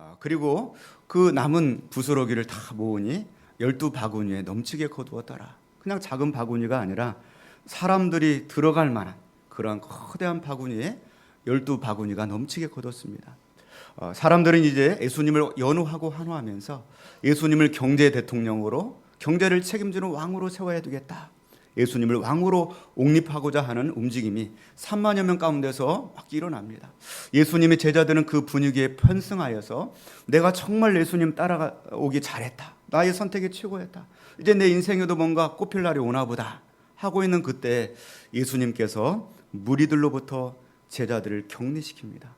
아, 그리고 그 남은 부스러기를 다 모으니 열두 바구니에 넘치게 거두었더라. 그냥 작은 바구니가 아니라 사람들이 들어갈 만한 그러한 거대한 바구니에 열두 바구니가 넘치게 거뒀습니다. 어, 사람들은 이제 예수님을 연호하고 환호하면서 예수님을 경제 대통령으로 경제를 책임지는 왕으로 세워야 되겠다. 예수님을 왕으로 옹립하고자 하는 움직임이 3만여 명 가운데서 막 일어납니다. 예수님의 제자들은 그 분위기에 편승하여서 내가 정말 예수님 따라오기 잘했다. 나의 선택이 최고였다. 이제 내 인생에도 뭔가 꽃필 날이 오나 보다 하고 있는 그때 예수님께서 무리들로부터 제자들을 격리시킵니다.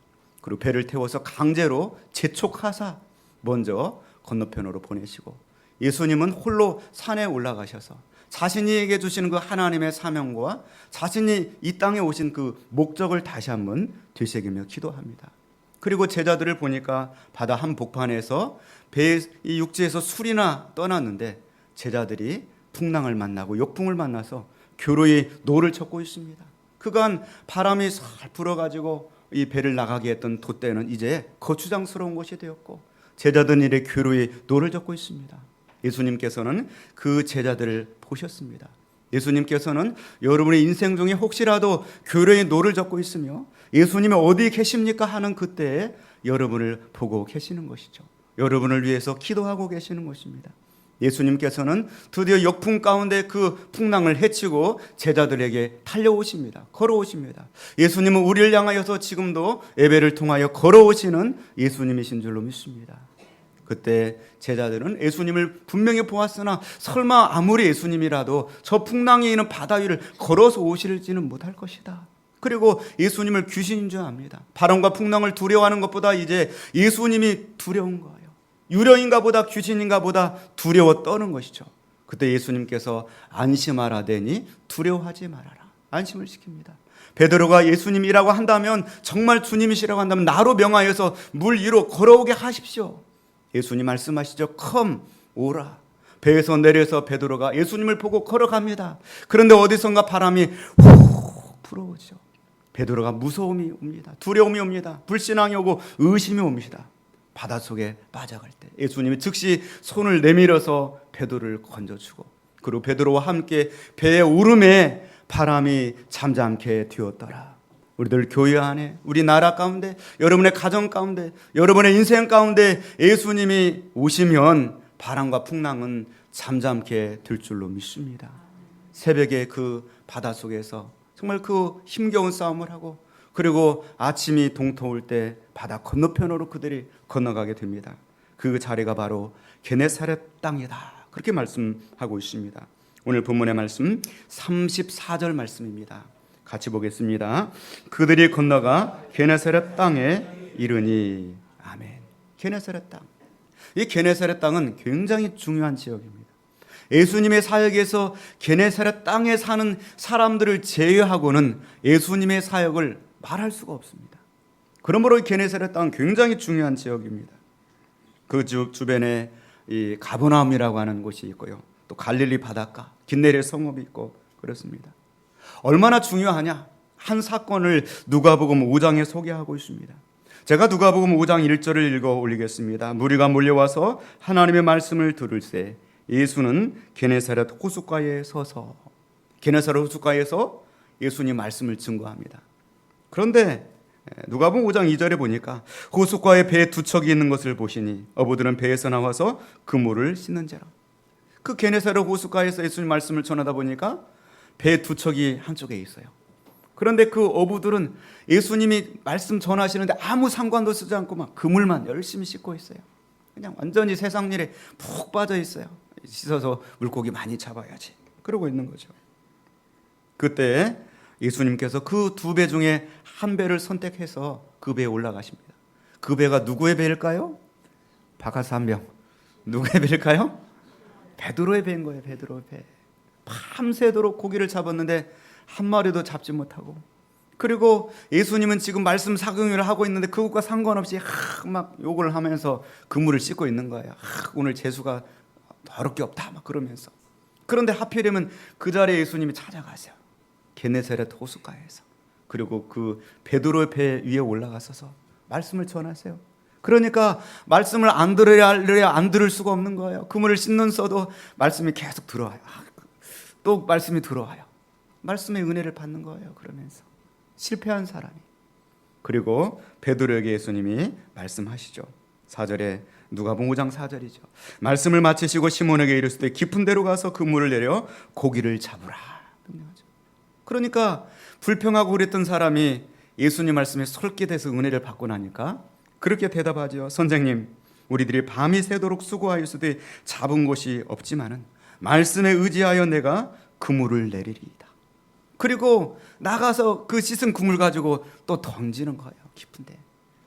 그리고 배를 태워서 강제로 재촉하사 먼저 건너편으로 보내시고 예수님은 홀로 산에 올라가셔서 자신이에게 주시는 그 하나님의 사명과 자신이 이 땅에 오신 그 목적을 다시 한번 되새기며 기도합니다. 그리고 제자들을 보니까 바다 한 복판에서 배 이 육지에서 술이나 떠났는데 제자들이 풍랑을 만나고 역풍을 만나서 교로에 노를 젓고 있습니다. 그간 바람이 살 불어가지고 이 배를 나가게 했던 돛대는 이제 거추장스러운 곳이 되었고 제자들의 교로에 노를 젓고 있습니다. 예수님께서는 그 제자들을 보셨습니다. 예수님께서는 여러분의 인생 중에 혹시라도 교로에 노를 젓고 있으며 예수님이 어디 계십니까 하는 그때에 여러분을 보고 계시는 것이죠. 여러분을 위해서 기도하고 계시는 것입니다. 예수님께서는 드디어 역풍 가운데 그 풍랑을 헤치고 제자들에게 달려오십니다. 걸어오십니다. 예수님은 우리를 향하여서 지금도 예배를 통하여 걸어오시는 예수님이신 줄로 믿습니다. 그때 제자들은 예수님을 분명히 보았으나 설마 아무리 예수님이라도 저 풍랑이 있는 바다 위를 걸어서 오실지는 못할 것이다. 그리고 예수님을 귀신인 줄 압니다. 바람과 풍랑을 두려워하는 것보다 이제 예수님이 두려운 거예요. 유령인가 보다 귀신인가 보다 두려워 떠는 것이죠. 그때 예수님께서 안심하라되니 두려워하지 말아라. 안심을 시킵니다. 베드로가 예수님이라고 한다면 정말 주님이시라고 한다면 나로 명하여서 물 위로 걸어오게 하십시오. 예수님 말씀하시죠. 컴 오라. 배에서 내려서 베드로가 예수님을 보고 걸어갑니다. 그런데 어디선가 바람이 훅 불어오죠. 베드로가 무서움이 옵니다. 두려움이 옵니다. 불신앙이 오고 의심이 옵니다. 바닷속에 빠져갈 때 예수님이 즉시 손을 내밀어서 베드로를 건져주고 그리고 베드로와 함께 배의 오름에 바람이 잠잠케 되었더라. 우리들 교회 안에 우리 나라 가운데 여러분의 가정 가운데 여러분의 인생 가운데 예수님이 오시면 바람과 풍랑은 잠잠케 될 줄로 믿습니다. 새벽에 그 바닷속에서 정말 그 힘겨운 싸움을 하고 그리고 아침이 동토올 때 바다 건너편으로 그들이 건너가게 됩니다. 그 자리가 바로 게네사렛 땅이다. 그렇게 말씀하고 있습니다. 오늘 본문의 말씀 34절 말씀입니다. 같이 보겠습니다. 그들이 건너가 게네사렛 땅에 이르니 아멘. 게네사렛 땅. 이 게네사렛 땅은 굉장히 중요한 지역입니다. 예수님의 사역에서 게네사렛 땅에 사는 사람들을 제외하고는 예수님의 사역을 말할 수가 없습니다. 그러므로 게네사렛 땅은 굉장히 중요한 지역입니다. 그 주, 주변에 이 가버나움이라고 하는 곳이 있고요. 또 갈릴리 바닷가, 긴네레 성읍이 있고 그렇습니다. 얼마나 중요하냐? 한 사건을 누가복음 5장에 소개하고 있습니다. 제가 누가복음 5장 1절을 읽어 올리겠습니다. 무리가 몰려와서 하나님의 말씀을 들을새 예수는 게네사렛 호숫가에 서서 게네사렛 호숫가에서 예수님 말씀을 증거합니다. 그런데 누가복음 5장 2절에 보니까 호숫가에 배 두 척이 있는 것을 보시니 어부들은 배에서 나와서 그물을 씻는지라. 그 게네사렛 호숫가에서 예수님 말씀을 전하다 보니까 배 두 척이 한쪽에 있어요. 그런데 그 어부들은 예수님이 말씀 전하시는데 아무 상관도 쓰지 않고 막 그물만 열심히 씻고 있어요. 그냥 완전히 세상 일에 푹 빠져 있어요. 씻어서 물고기 많이 잡아야지. 그러고 있는 거죠. 그때 예수님께서 그 두 배 중에 한 배를 선택해서 그 배에 올라가십니다. 그 배가 누구의 배일까요? 바카스 한 명. 누구의 배일까요? 베드로의 배인 거예요. 베드로의 배. 밤새도록 고기를 잡았는데 한 마리도 잡지 못하고 그리고 예수님은 지금 말씀 사경을 하고 있는데 그것과 상관없이 막 욕을 하면서 그물을 씻고 있는 거예요. 오늘 재수가 더럽게 없다 막 그러면서 그런데 하필이면 그 자리에 예수님이 찾아가세요. 게네사렛 호숫가에서 그리고 그 베드로의 배 위에 올라가서서 말씀을 전하세요. 그러니까 말씀을 안 들어야 안 들을 수가 없는 거예요. 그물을 씻는 써도 말씀이 계속 들어와요. 아, 또 말씀이 들어와요. 말씀의 은혜를 받는 거예요. 그러면서 실패한 사람이 그리고 베드로에게 예수님이 말씀하시죠. 4절에 누가복음 5장 4절이죠. 말씀을 마치시고 시몬에게 이르시되 깊은 데로 가서 그 물을 내려 고기를 잡으라. 그러니까 불평하고 그랬던 사람이 예수님 말씀에 솔깃해서 은혜를 받고 나니까 그렇게 대답하죠. 선생님, 우리들이 밤이 새도록 수고하였으되 잡은 곳이 없지만은 말씀에 의지하여 내가 그물을 내리리이다. 그리고 나가서 그 씻은 그물 가지고 또 던지는 거예요. 깊은데.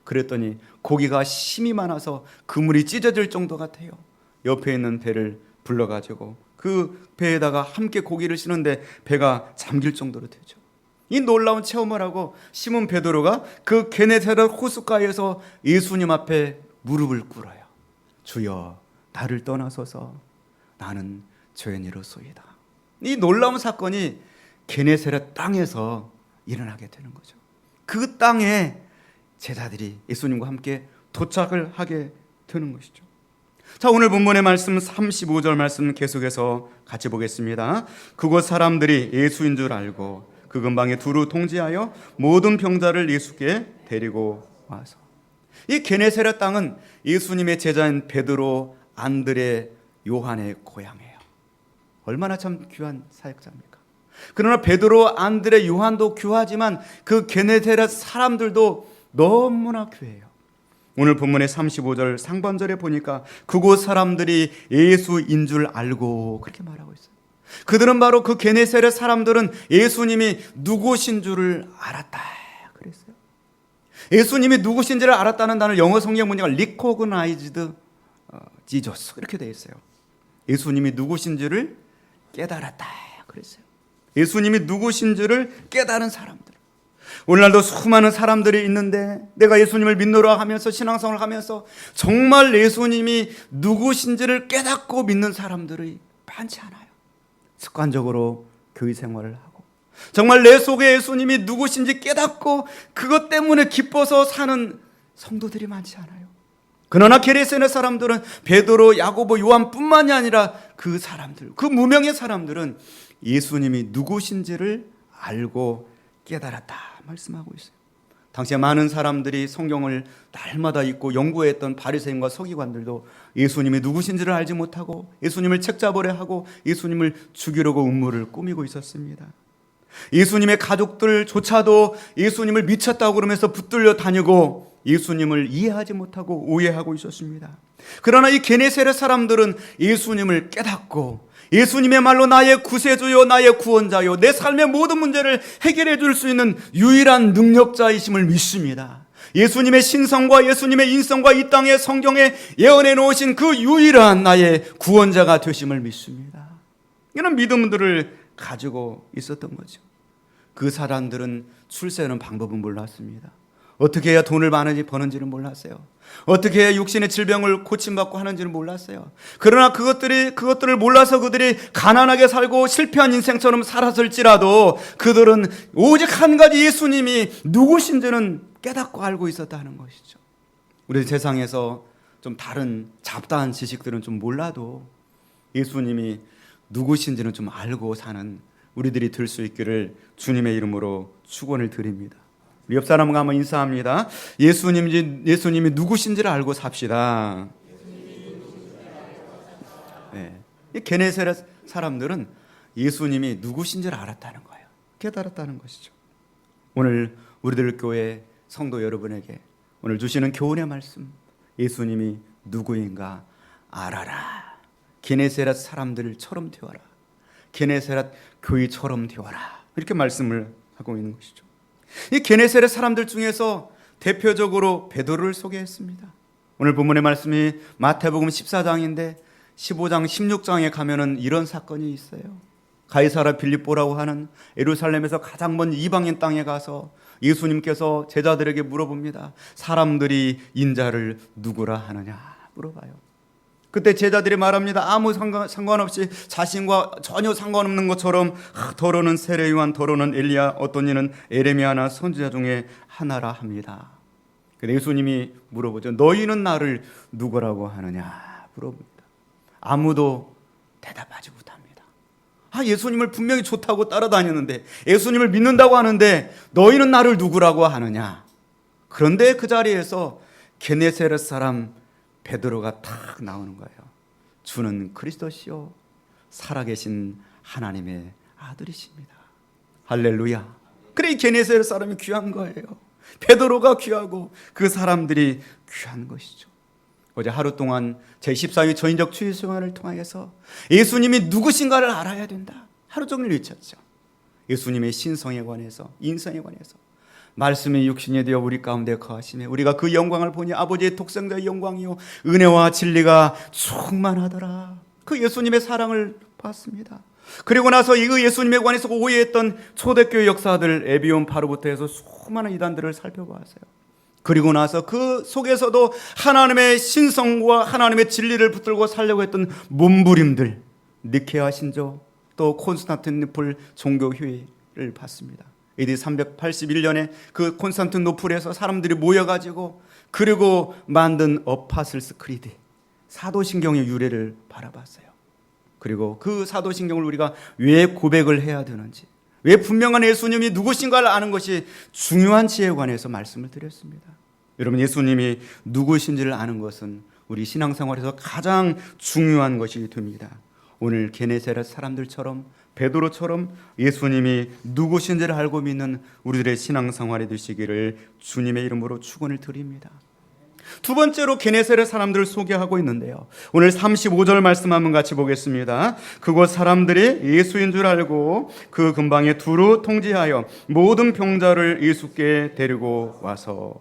그랬더니 고기가 심이 많아서 그물이 찢어질 정도 같아요. 옆에 있는 배를 불러가지고 그 배에다가 함께 고기를 싣는데 배가 잠길 정도로 되죠. 이 놀라운 체험을 하고 시몬 베드로가 그 게네사렛 호숫가에서 예수님 앞에 무릎을 꿇어요. 주여 나를 떠나소서 나는 죄인이로소이다. 이 놀라운 사건이 게네사렛 땅에서 일어나게 되는 거죠. 그 땅에 제자들이 예수님과 함께 도착을 하게 되는 것이죠. 자, 오늘 본문의 말씀 35절 말씀 계속해서 같이 보겠습니다. 그곳 사람들이 예수인 줄 알고 그 근방에 두루 통지하여 모든 병자를 예수께 데리고 와서 이 게네세렛 땅은 예수님의 제자인 베드로, 안드레, 요한의 고향이에요. 얼마나 참 귀한 사역자입니까? 그러나 베드로, 안드레, 요한도 귀하지만 그 게네세렛 사람들도 너무나 귀해요. 오늘 본문의 35절 상반절에 보니까 그곳 사람들이 예수인 줄 알고 그렇게 말하고 있어요. 그들은 바로 그 게네세렛 사람들은 예수님이 누구신 줄을 알았다. 그랬어요. 예수님이 누구신지를 알았다는 단어 영어 성경 문제가 recognized Jesus 이렇게 되어 있어요. 예수님이 누구신지를 깨달았다. 그랬어요. 예수님이 누구신지를 깨달은 사람들. 오늘날도 수많은 사람들이 있는데 내가 예수님을 믿노라 하면서 신앙생활을 하면서 정말 예수님이 누구신지를 깨닫고 믿는 사람들이 많지 않아요. 습관적으로 교회 생활을 하고 정말 내 속에 예수님이 누구신지 깨닫고 그것 때문에 기뻐서 사는 성도들이 많지 않아요. 그러나 게레세네 사람들은 베드로, 야고보, 요한뿐만이 아니라 그 사람들, 그 무명의 사람들은 예수님이 누구신지를 알고 깨달았다 말씀하고 있어요. 당시에 많은 사람들이 성경을 날마다 읽고 연구했던 바리새인과 서기관들도 예수님이 누구신지를 알지 못하고 예수님을 책잡으려 하고 예수님을 죽이려고 음모를 꾸미고 있었습니다. 예수님의 가족들조차도 예수님을 미쳤다고 그러면서 붙들려 다니고 예수님을 이해하지 못하고 오해하고 있었습니다. 그러나 이 게네세렛 사람들은 예수님을 깨닫고 예수님의 말로 나의 구세주요, 나의 구원자요, 내 삶의 모든 문제를 해결해 줄 수 있는 유일한 능력자이심을 믿습니다. 예수님의 신성과 예수님의 인성과 이 땅의 성경에 예언해 놓으신 그 유일한 나의 구원자가 되심을 믿습니다. 이런 믿음들을 가지고 있었던 거죠. 그 사람들은 출세하는 방법은 몰랐습니다. 어떻게 해야 돈을 많이 버는지는 몰랐어요. 어떻게 해야 육신의 질병을 고침받고 하는지는 몰랐어요. 그러나 그것들이 그것들을 몰라서 그들이 가난하게 살고 실패한 인생처럼 살았을지라도 그들은 오직 한 가지 예수님이 누구신지는 깨닫고 알고 있었다는 것이죠. 우리 세상에서 좀 다른 잡다한 지식들은 좀 몰라도 예수님이 누구신지는 좀 알고 사는 우리들이 될 수 있기를 주님의 이름으로 축원을 드립니다. 옆 사람과 한번 인사합니다. 예수님 예수님이 누구신지를 알고 삽시다. 네. 이 게네세렛 사람들은 예수님이 누구신지를 알았다는 거예요. 깨달았다는 것이죠. 오늘 우리들 교회 성도 여러분에게 오늘 주시는 교훈의 말씀 예수님이 누구인가 알아라. 게네세렛 사람들처럼 되어라. 게네세렛 교회처럼 되어라. 이렇게 말씀을 하고 있는 것이죠. 이 게네세렛 사람들 중에서 대표적으로 베드로를 소개했습니다. 오늘 본문의 말씀이 마태복음 14장인데 15장 16장에 가면은 이런 사건이 있어요. 가이사라 빌립보라고 하는 예루살렘에서 가장 먼 이방인 땅에 가서 예수님께서 제자들에게 물어봅니다. 사람들이 인자를 누구라 하느냐 물어봐요. 그때 제자들이 말합니다. 아무 상관, 상관없이 자신과 전혀 상관없는 것처럼 아, 더러는 세례요한 더러는 엘리야 어떤 이는 에레미야나 선지자 중에 하나라 합니다. 근데 예수님이 물어보죠. 너희는 나를 누구라고 하느냐 물어봅니다. 아무도 대답하지 못합니다. 아 예수님을 분명히 좋다고 따라다니는데 예수님을 믿는다고 하는데 너희는 나를 누구라고 하느냐. 그런데 그 자리에서 게네세렛 사람 베드로가 탁 나오는 거예요. 주는 그리스도시요 살아계신 하나님의 아들이십니다. 할렐루야. 그래 이 게네세렛 사람이 귀한 거예요. 베드로가 귀하고 그 사람들이 귀한 것이죠. 어제 하루 동안 제14위 전인적 추위 생활을 통하여서 예수님이 누구신가를 알아야 된다. 하루 종일 외쳤죠. 예수님의 신성에 관해서 인성에 관해서 말씀이 육신이 되어 우리 가운데 거하시며 우리가 그 영광을 보니 아버지의 독생자의 영광이요 은혜와 진리가 충만하더라. 그 예수님의 사랑을 봤습니다. 그리고 나서 이 예수님에 관해서 오해했던 초대교회 역사들 에비온 바로부터 해서 수많은 이단들을 살펴보았어요. 그리고 나서 그 속에서도 하나님의 신성과 하나님의 진리를 붙들고 살려고 했던 몸부림들 니케아 신조 또 콘스탄티노플 종교회의를 봤습니다. AD 381년에 그 콘스탄티노플에서 사람들이 모여가지고 그리고 만든 어파슬스 크리드 사도신경의 유래를 바라봤어요. 그리고 그 사도신경을 우리가 왜 고백을 해야 되는지 왜 분명한 예수님이 누구신가를 아는 것이 중요한 지에 관해서 말씀을 드렸습니다. 여러분 예수님이 누구신지를 아는 것은 우리 신앙생활에서 가장 중요한 것이 됩니다. 오늘 게네세렛 사람들처럼 베드로처럼 예수님이 누구신지를 알고 믿는 우리들의 신앙생활이 되시기를 주님의 이름으로 축원을 드립니다. 두 번째로 게네세렛 사람들을 소개하고 있는데요. 오늘 35절 말씀 한번 같이 보겠습니다. 그곳 사람들이 예수인 줄 알고 그 근방에 두루 통지하여 모든 병자를 예수께 데리고 와서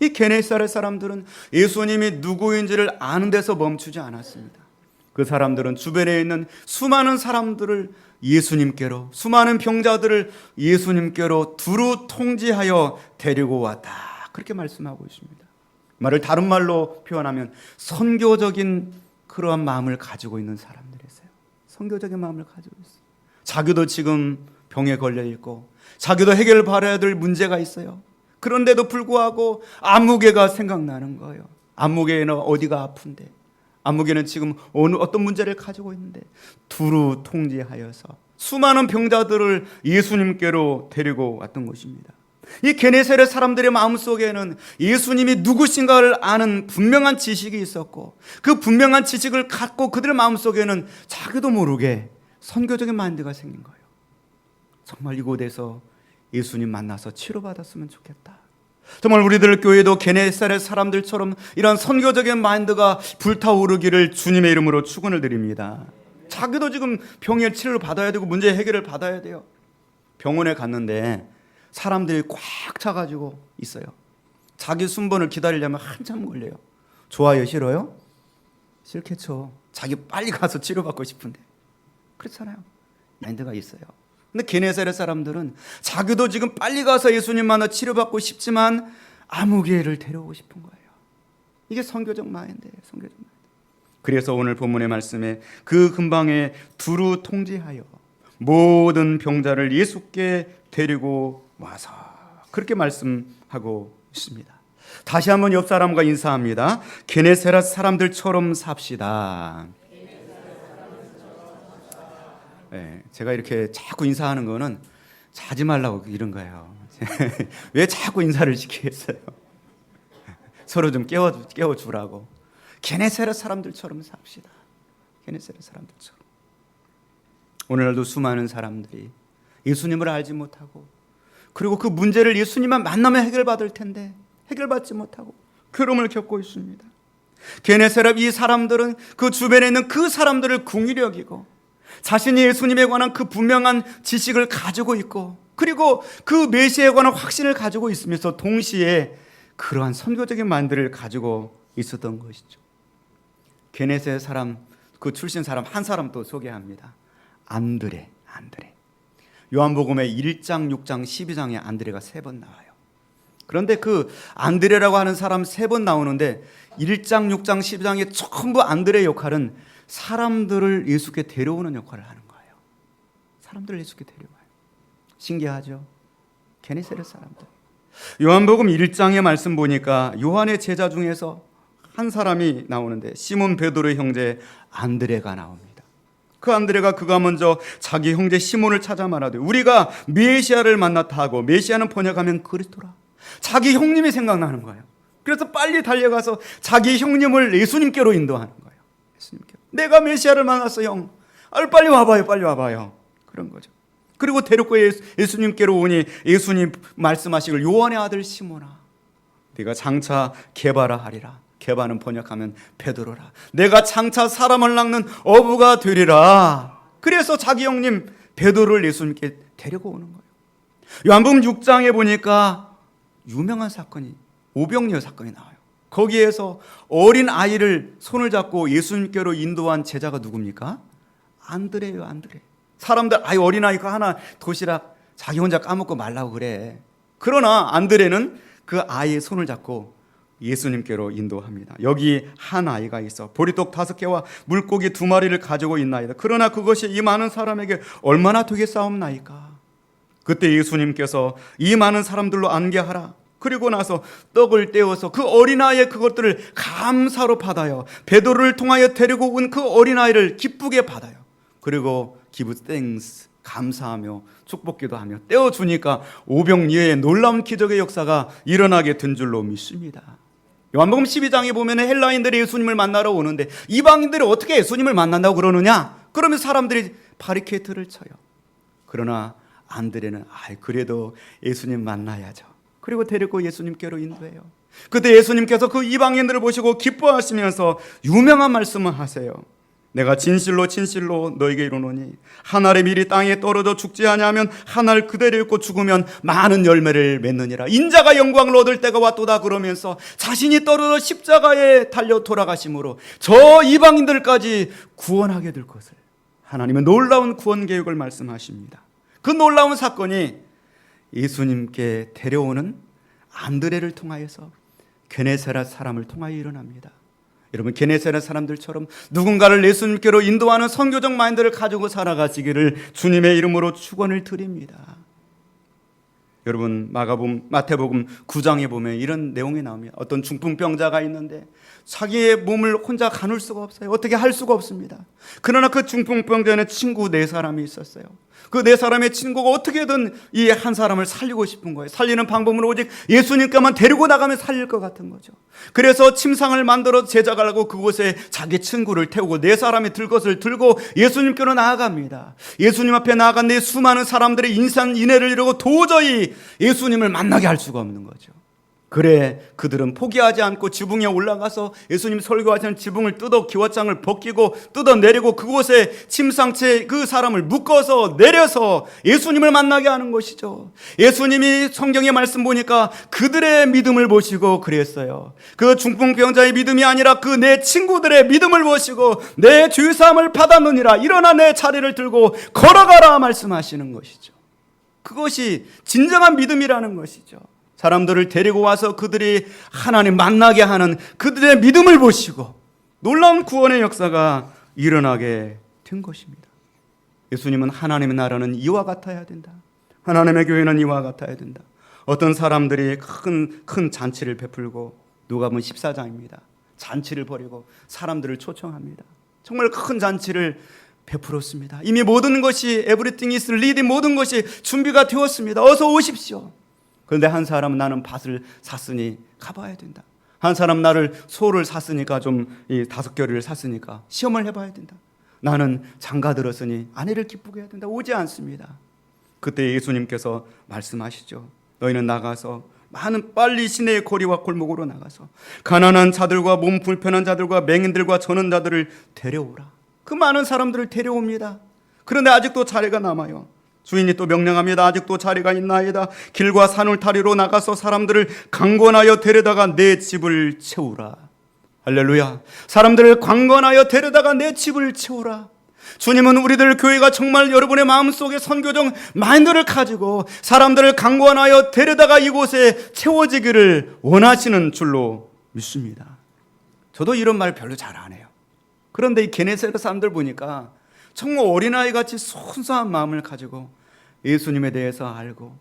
이 게네사렛 사람들은 예수님이 누구인지를 아는 데서 멈추지 않았습니다. 그 사람들은 주변에 있는 수많은 사람들을 예수님께로 수많은 병자들을 예수님께로 두루 통지하여 데리고 왔다. 그렇게 말씀하고 있습니다. 말을 다른 말로 표현하면 선교적인 그러한 마음을 가지고 있는 사람들이었어요. 선교적인 마음을 가지고 있어요. 자기도 지금 병에 걸려 있고 자기도 해결 받아야 될 문제가 있어요. 그런데도 불구하고 안무개가 생각나는 거예요. 안무개는 어디가 아픈데 안무개는 지금 어느 어떤 문제를 가지고 있는데 두루 통제하여서 수많은 병자들을 예수님께로 데리고 왔던 것입니다. 이 게네세렛 사람들의 마음속에는 예수님이 누구신가를 아는 분명한 지식이 있었고 그 분명한 지식을 갖고 그들의 마음속에는 자기도 모르게 선교적인 마인드가 생긴 거예요. 정말 이곳에서 예수님 만나서 치료받았으면 좋겠다. 정말 우리들 교회도 게네사렛 사람들처럼 이런 선교적인 마인드가 불타오르기를 주님의 이름으로 축원을 드립니다. 자기도 지금 병의 치료를 받아야 되고 문제 해결을 받아야 돼요. 병원에 갔는데 사람들이 꽉 차가지고 있어요. 자기 순번을 기다리려면 한참 걸려요. 좋아요, 싫어요? 싫겠죠. 자기 빨리 가서 치료받고 싶은데. 그렇잖아요. 마인드가 있어요. 근데 게네사렛 사람들은 자기도 지금 빨리 가서 예수님 만나 치료받고 싶지만 아무 기회를 데려오고 싶은 거예요. 이게 선교적 마인드예요. 선교적 마인드. 그래서 오늘 본문의 말씀에 그 근방에 두루 통지하여 모든 병자를 예수께 데리고 와서 그렇게 말씀하고 있습니다. 다시 한번 옆 사람과 인사합니다. 게네세라 사람들처럼 삽시다. 네, 제가 이렇게 자꾸 인사하는 거는 자지 말라고 이런 거예요. 왜 자꾸 인사를 시키겠어요? 서로 좀 깨워 깨워 주라고. 게네세라 사람들처럼 삽시다. 게네세라 사람들처럼. 오늘날도 수많은 사람들이 예수님을 알지 못하고 그리고 그 문제를 예수님만 만나면 해결받을 텐데 해결받지 못하고 괴로움을 겪고 있습니다. 게네세랍 이 사람들은 그 주변에 있는 그 사람들을 궁일히 여기고 자신이 예수님에 관한 그 분명한 지식을 가지고 있고 그리고 그 메시에 관한 확신을 가지고 있으면서 동시에 그러한 선교적인 만들을 가지고 있었던 것이죠. 게네세 사람 그 출신 사람 한 사람 또 소개합니다. 안드레, 안드레. 요한복음의 1장, 6장, 12장에 안드레가 세 번 나와요. 그런데 그 안드레라고 하는 사람 세 번 나오는데 1장, 6장, 12장에 전부 안드레의 역할은 사람들을 예수께 데려오는 역할을 하는 거예요. 사람들을 예수께 데려와요. 신기하죠? 게네세렛 사람들. 요한복음 1장의 말씀 보니까 요한의 제자 중에서 한 사람이 나오는데 시몬 베드로의 형제 안드레가 나옵니다. 그 안드레가 그가 먼저 자기 형제 시몬을 찾아 말하되 우리가 메시아를 만났다 하고 메시아는 번역하면 그리스도라. 자기 형님이 생각나는 거예요. 그래서 빨리 달려가서 자기 형님을 예수님께로 인도하는 거예요. 예수님께. 내가 메시아를 만났어 형. 아, 빨리 와봐요, 빨리 와봐요. 그런 거죠. 그리고 데리고 예수, 예수님께로 오니 예수님 말씀하시길 요한의 아들 시몬아, 네가 장차 개바라 하리라. 개바는 번역하면 베드로라. 내가 장차 사람을 낚는 어부가 되리라. 그래서 자기 형님 베드로를 예수님께 데리고 오는 거예요. 요한복음 6장에 보니까 유명한 사건이 오병이어 사건이 나와요. 거기에서 어린 아이를 손을 잡고 예수님께로 인도한 제자가 누굽니까? 안드레요, 안드레. 사람들 아이 어린 아이가 하나 도시락 자기 혼자 까먹고 말라고 그래. 그러나 안드레는 그 아이의 손을 잡고 예수님께로 인도합니다. 여기 한 아이가 있어 보리떡 다섯 개와 물고기 두 마리를 가지고 있나이다. 그러나 그것이 이 많은 사람에게 얼마나 되겠사옵나이까? 그때 예수님께서 이 많은 사람들로 안개하라. 그리고 나서 떡을 떼어서 그 어린아이의 그것들을 감사로 받아요. 베드로를 통하여 데리고 온 그 어린아이를 기쁘게 받아요. 그리고 땡스 감사하며 축복기도 하며 떼어 주니까 오병이어의 놀라운 기적의 역사가 일어나게 된 줄로 믿습니다. 요한복음 12장에 보면 헬라인들이 예수님을 만나러 오는데 이방인들이 어떻게 예수님을 만난다고 그러느냐? 그러면 사람들이 바리케이트를 쳐요. 그러나 안드레는 아 그래도 예수님 만나야죠. 그리고 데리고 예수님께로 인도해요. 그때 예수님께서 그 이방인들을 보시고 기뻐하시면서 유명한 말씀을 하세요. 내가 진실로 진실로 너에게 이르노니 한 알의 밀이 땅에 떨어져 죽지 아니하면 한 알 그대로 있고 죽으면 많은 열매를 맺느니라 인자가 영광을 얻을 때가 왔도다 그러면서 자신이 떨어져 십자가에 달려 돌아가심으로 저 이방인들까지 구원하게 될 것을 하나님의 놀라운 구원 계획을 말씀하십니다. 그 놀라운 사건이 예수님께 데려오는 안드레를 통하여서 게네사렛 사람을 통하여 일어납니다. 여러분 게네사렛 사람들처럼 누군가를 예수님께로 인도하는 선교적 마인드를 가지고 살아가시기를 주님의 이름으로 축원을 드립니다. 여러분 마가복음 마태복음 9장에 보면 이런 내용이 나옵니다. 어떤 중풍병자가 있는데 자기의 몸을 혼자 가눌 수가 없어요. 어떻게 할 수가 없습니다. 그러나 그 중풍병자는 친구 네 사람이 있었어요. 그 네 사람의 친구가 어떻게든 이 한 사람을 살리고 싶은 거예요. 살리는 방법은 오직 예수님께만 데리고 나가면 살릴 것 같은 거죠. 그래서 침상을 만들어 제작을 하고 그곳에 자기 친구를 태우고 네 사람이 들 것을 들고 예수님께로 나아갑니다. 예수님 앞에 나아간 네 수많은 사람들의 인산 인해를 이루고 도저히 예수님을 만나게 할 수가 없는 거죠. 그래 그들은 포기하지 않고 지붕에 올라가서 예수님 설교하시는 지붕을 뜯어 기와장을 벗기고 뜯어 내리고 그곳에 침상채 그 사람을 묶어서 내려서 예수님을 만나게 하는 것이죠. 예수님이 성경의 말씀 보니까 그들의 믿음을 보시고 그랬어요. 그 중풍병자의 믿음이 아니라 그 내 친구들의 믿음을 보시고 내 주의사함을 받았느니라 일어나 내 자리를 들고 걸어가라 말씀하시는 것이죠. 그것이 진정한 믿음이라는 것이죠. 사람들을 데리고 와서 그들이 하나님 만나게 하는 그들의 믿음을 보시고 놀라운 구원의 역사가 일어나게 된 것입니다. 예수님은 하나님의 나라는 이와 같아야 된다. 하나님의 교회는 이와 같아야 된다. 어떤 사람들이 큰, 큰 잔치를 베풀고 누가 보면 14장입니다. 잔치를 벌이고 사람들을 초청합니다. 정말 큰 잔치를 베풀었습니다. 이미 모든 것이 everything is ready 모든 것이 준비가 되었습니다. 어서 오십시오. 그런데 한 사람은 나는 밭을 샀으니 가봐야 된다. 한 사람 나를 소를 샀으니까 좀 이 다섯 겨리를 샀으니까 시험을 해봐야 된다. 나는 장가 들었으니 아내를 기쁘게 해야 된다. 오지 않습니다. 그때 예수님께서 말씀하시죠. 너희는 나가서 많은 빨리 시내의 거리와 골목으로 나가서 가난한 자들과 몸 불편한 자들과 맹인들과 저는 자들을 데려오라. 그 많은 사람들을 데려옵니다. 그런데 아직도 자리가 남아요. 주인이 또 명령합니다. 아직도 자리가 있나이다. 길과 산울타리로 나가서 사람들을 강권하여 데려다가 내 집을 채우라. 할렐루야. 사람들을 강권하여 데려다가 내 집을 채우라. 주님은 우리들 교회가 정말 여러분의 마음속에 선교적 마인드를 가지고 사람들을 강권하여 데려다가 이곳에 채워지기를 원하시는 줄로 믿습니다. 저도 이런 말 별로 잘 안 해요. 그런데 이 게네사렛 사람들 보니까 정말 어린아이 같이 순수한 마음을 가지고 예수님에 대해서 알고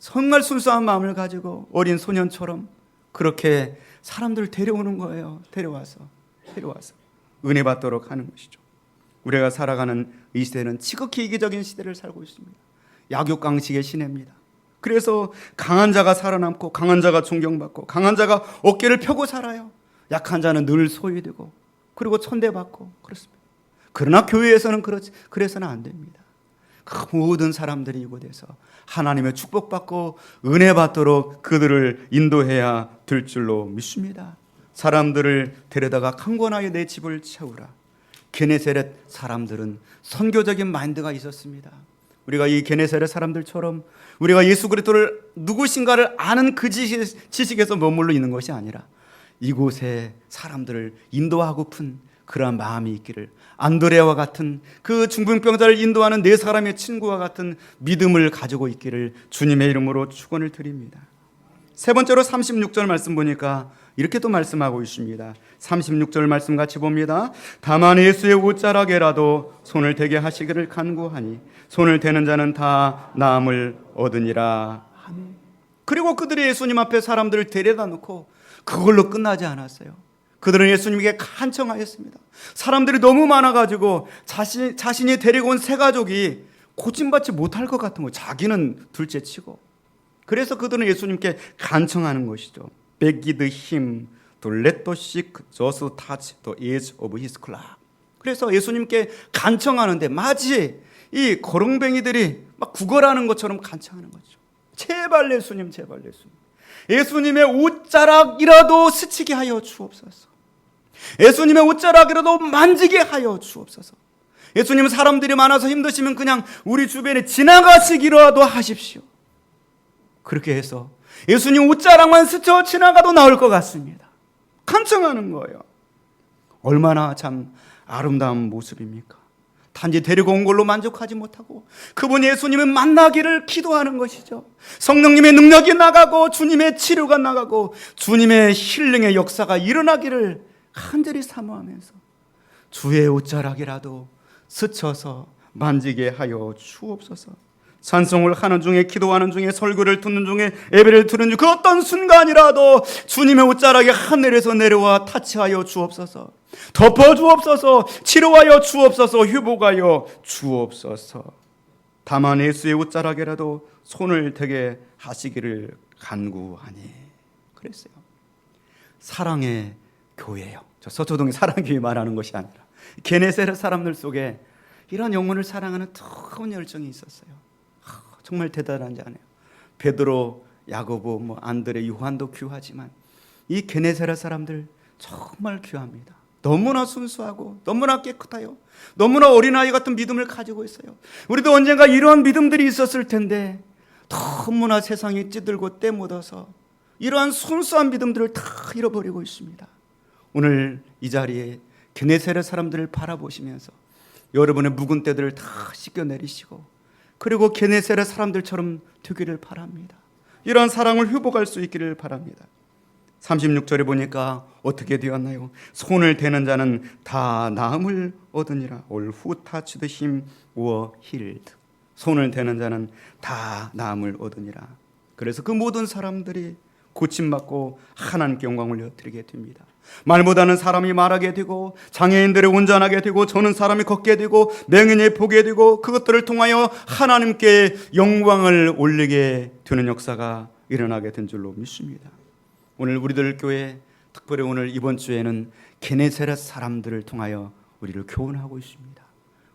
정말 순수한 마음을 가지고 어린 소년처럼 그렇게 사람들을 데려오는 거예요. 데려와서 데려와서 은혜 받도록 하는 것이죠. 우리가 살아가는 이 시대는 지극히 이기적인 시대를 살고 있습니다. 약육강식의 시대입니다. 그래서 강한 자가 살아남고 강한 자가 존경받고 강한 자가 어깨를 펴고 살아요. 약한 자는 늘 소외되고 그리고 천대받고 그렇습니다. 그러나 교회에서는 그렇지 그래서는 안 됩니다. 그 모든 사람들이 이곳에서 하나님의 축복받고 은혜 받도록 그들을 인도해야 될 줄로 믿습니다. 사람들을 데려다가 강권하여 내 집을 채우라. 게네세렛 사람들은 선교적인 마인드가 있었습니다. 우리가 이 게네세렛 사람들처럼 우리가 예수 그리스도를 누구신가를 아는 그 지식, 지식에서 머물러 있는 것이 아니라 이곳에 사람들을 인도하고픈 그러한 마음이 있기를 안드레와 같은 그 중풍병자를 인도하는 네 사람의 친구와 같은 믿음을 가지고 있기를 주님의 이름으로 축원을 드립니다. 세 번째로 36절 말씀 보니까 이렇게 또 말씀하고 있습니다. 36절 말씀 같이 봅니다. 다만 예수의 옷자락에라도 손을 대게 하시기를 간구하니 손을 대는 자는 다 나음을 얻으니라. 그리고 그들이 예수님 앞에 사람들을 데려다 놓고 그걸로 끝나지 않았어요. 그들은 예수님에게 간청하였습니다. 사람들이 너무 많아가지고 자신, 자신이 데리고 온 세 가족이 고침받지 못할 것 같은 거 자기는 둘째 치고 그래서 그들은 예수님께 간청하는 것이죠. Beg him to let the sick just touch the edge of his cloak. 그래서 예수님께 간청하는데 마치 이 거렁뱅이들이 막 구걸하는 것처럼 간청하는 거죠. 제발 예수님, 제발 예수님. 예수님의 옷자락이라도 스치게 하여 주옵소서. 예수님의 옷자락이라도 만지게 하여 주옵소서. 예수님 사람들이 많아서 힘드시면 그냥 우리 주변에 지나가시기라도 하십시오. 그렇게 해서 예수님 옷자락만 스쳐 지나가도 나올 것 같습니다. 간청하는 거예요. 얼마나 참 아름다운 모습입니까? 단지 데리고 온 걸로 만족하지 못하고 그분 예수님을 만나기를 기도하는 것이죠. 성령님의 능력이 나가고 주님의 치료가 나가고 주님의 힐링의 역사가 일어나기를 간절히 사모하면서 주의 옷자락이라도 스쳐서 만지게 하여 주옵소서. 찬송을 하는 중에 기도하는 중에 설교를 듣는 중에 예배를 드는 중그 어떤 순간이라도 주님의 옷자락에 하늘에서 내려와 타치하여 주옵소서. 덮어 주옵소서. 치료하여 주옵소서. 휴복하여 주옵소서. 다만 예수의 옷자락에라도 손을 대게 하시기를 간구하니 그랬어요. 사랑의 교회요. 저 서초동의 사랑교회 말하는 것이 아니라 게네세르 사람들 속에 이런 영혼을 사랑하는 뜨거운 열정이 있었어요. 정말 대단한지 아네요. 베드로, 야고보, 뭐 안드레, 요한도 귀하지만 이 게네세라 사람들 정말 귀합니다. 너무나 순수하고 너무나 깨끗하요. 너무나 어린아이 같은 믿음을 가지고 있어요. 우리도 언젠가 이러한 믿음들이 있었을 텐데 너무나 세상에 찌들고 때 묻어서 이러한 순수한 믿음들을 다 잃어버리고 있습니다. 오늘 이 자리에 게네세르 사람들을 바라보시면서 여러분의 묵은 때들을 다 씻겨내리시고 그리고 게네세르 사람들처럼 되기를 바랍니다. 이러한 사랑을 회복할 수 있기를 바랍니다. 36절에 보니까 어떻게 되었나요? 손을 대는 자는 다 나음을 얻으니라. The him were healed. 손을 대는 자는 다 나음을 얻으니라. 그래서 그 모든 사람들이 고침받고 하나님께 영광을 드리게 됩니다. 말보다는 사람이 말하게 되고 장애인들이 운전하게 되고 저는 사람이 걷게 되고 명인이 보게 되고 그것들을 통하여 하나님께 영광을 올리게 되는 역사가 일어나게 된 줄로 믿습니다. 오늘 우리들 교회 특별히 오늘 이번 주에는 게네세렛 사람들을 통하여 우리를 교훈하고 있습니다.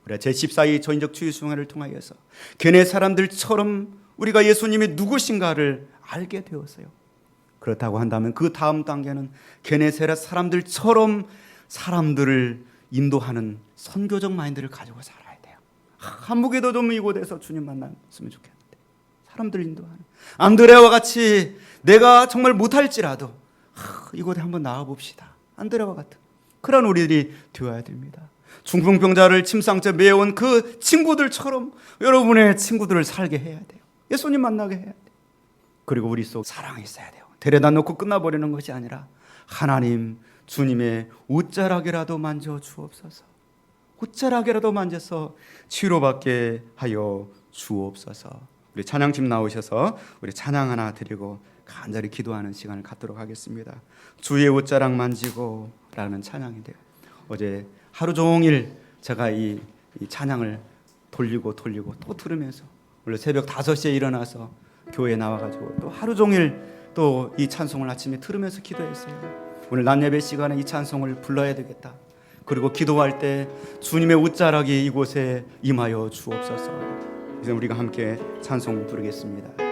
우리가 제14위 전인적 주의 수행을 통하여서 게네 사람들처럼 우리가 예수님이 누구신가를 알게 되었어요. 그렇다고 한다면 그 다음 단계는 게네세라 사람들처럼 사람들을 인도하는 선교적 마인드를 가지고 살아야 돼요. 한국에도 좀 이곳에서 주님 만났으면 좋겠는데 사람들 인도하는 안드레와 같이 내가 정말 못할지라도 이곳에 한번 나와 봅시다. 안드레와 같은 그런 우리들이 되어야 됩니다. 중풍병자를 침상째 메어온 그 친구들처럼 여러분의 친구들을 살게 해야 돼요. 예수님 만나게 해야 돼요. 그리고 우리 속 사랑이 있어야 돼요. 데려다 놓고 끝나버리는 것이 아니라 하나님 주님의 옷자락이라도 만져 주옵소서. 옷자락이라도 만져서 치료받게 하여 주옵소서. 우리 찬양팀 나오셔서 우리 찬양 하나 드리고 간절히 기도하는 시간을 갖도록 하겠습니다. 주의 옷자락 만지고라는 찬양인데요. 어제 하루 종일 제가 이, 이 찬양을 돌리고 돌리고 또 들으면서 원래 새벽 5시에 일어나서 교회에 나와가지고 또 하루 종일 또 이 찬송을 아침에 들으면서 기도했어요. 오늘 낮 예배 시간에 이 찬송을 불러야 되겠다. 그리고 기도할 때 주님의 옷자락이 이곳에 임하여 주옵소서. 이제 우리가 함께 찬송 부르겠습니다.